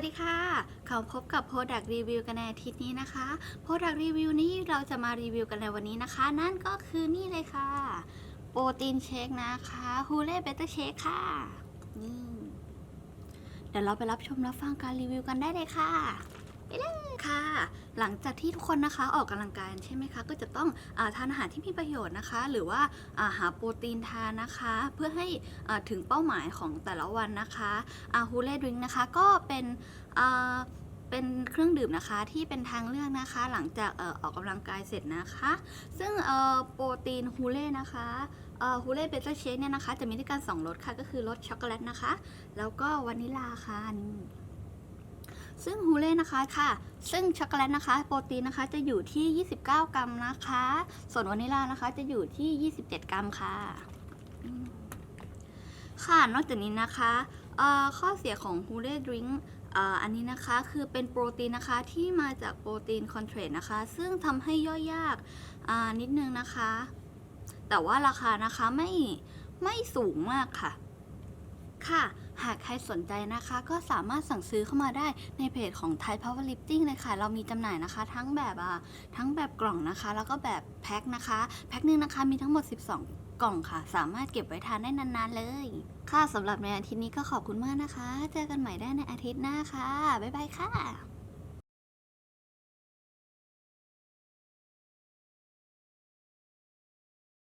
สวัสดีค่ะ เขาพบกับ Product Review กันในอาทิตย์นี้นะคะ Product Review นี้เราจะมารีวิวกันในวันนี้นะคะ นั่นก็คือนี่เลยค่ะ โปรตีนเชคนะคะฮูเล่เบต้าเชคค่ะนี่เดี๋ยวเราไปรับชมรับฟังการรีวิวกันได้เลยค่ะ ไปเลยค่ะ หลังจากที่ทุกคนนะคะออกกำลังกายใช่ไหมคะ ก็จะต้องอทานอาหารที่มีประโยชน์นะคะ หรือว่าาหาโปรตีนทานนะคะ เพื่อให้ถึงเป้าหมายของแต่ละวันนะคะอาฮูเล่ดริงนะคะก็เป็นเป็นเครื่องดื่มนะคะที่เป็นทางเลือกนะคะ หลังจากออออกกำลังกายเสร็จนะคะ ซึ่งโปรตีนฮูเล่นะคะฮูเล่เบต้าเชคเนี่ยนะคะ จะมีด้วยกัน2รสค่ะ ก็คือรสช็อกโกแลตนะคะ แล้วก็วานิลลาค่ะนี่ ซึ่งฮูเล่นะคะค่ะ ซึ่งช็อกโกแลตนะคะ โปรตีนนะคะจะอยู่ที่ 29 กรัมนะคะ ส่วนวานิลลานะคะจะอยู่ที่ 27 กรัมค่ะ ค่ะ นอกจากนี้นะคะข้อเสียของฮูเล่ดริงก์อันนี้นะคะคือเป็นโปรตีนนะคะที่มาจากโปรตีนคอนเทรตนะคะ ซึ่งทำให้ย่อยยากนิดนึงนะคะ แต่ว่าราคานะคะไม่ไม่สูงมากค่ะ ค่ะ หากใครสนใจนะคะ ก็สามารถสั่งซื้อเข้ามาได้ในเพจของ Thai Powerlifting เลยค่ะ เรามีจำหน่ายนะคะ ทั้งแบบอะทั้งแบบกล่องนะคะ แล้วก็แบบแพ็คนะคะ แพ็คหนึงนะคะมีทั้งหมด 12 กล่องค่ะ สามารถเก็บไว้ทานได้นาน ๆ เลย ค่ะสำหรับในอาทิตย์นี้ก็ขอบคุณมากนะคะ เจอกันใหม่ได้ในอาทิตย์หน้าค่ะบ๊ายบายค่ะ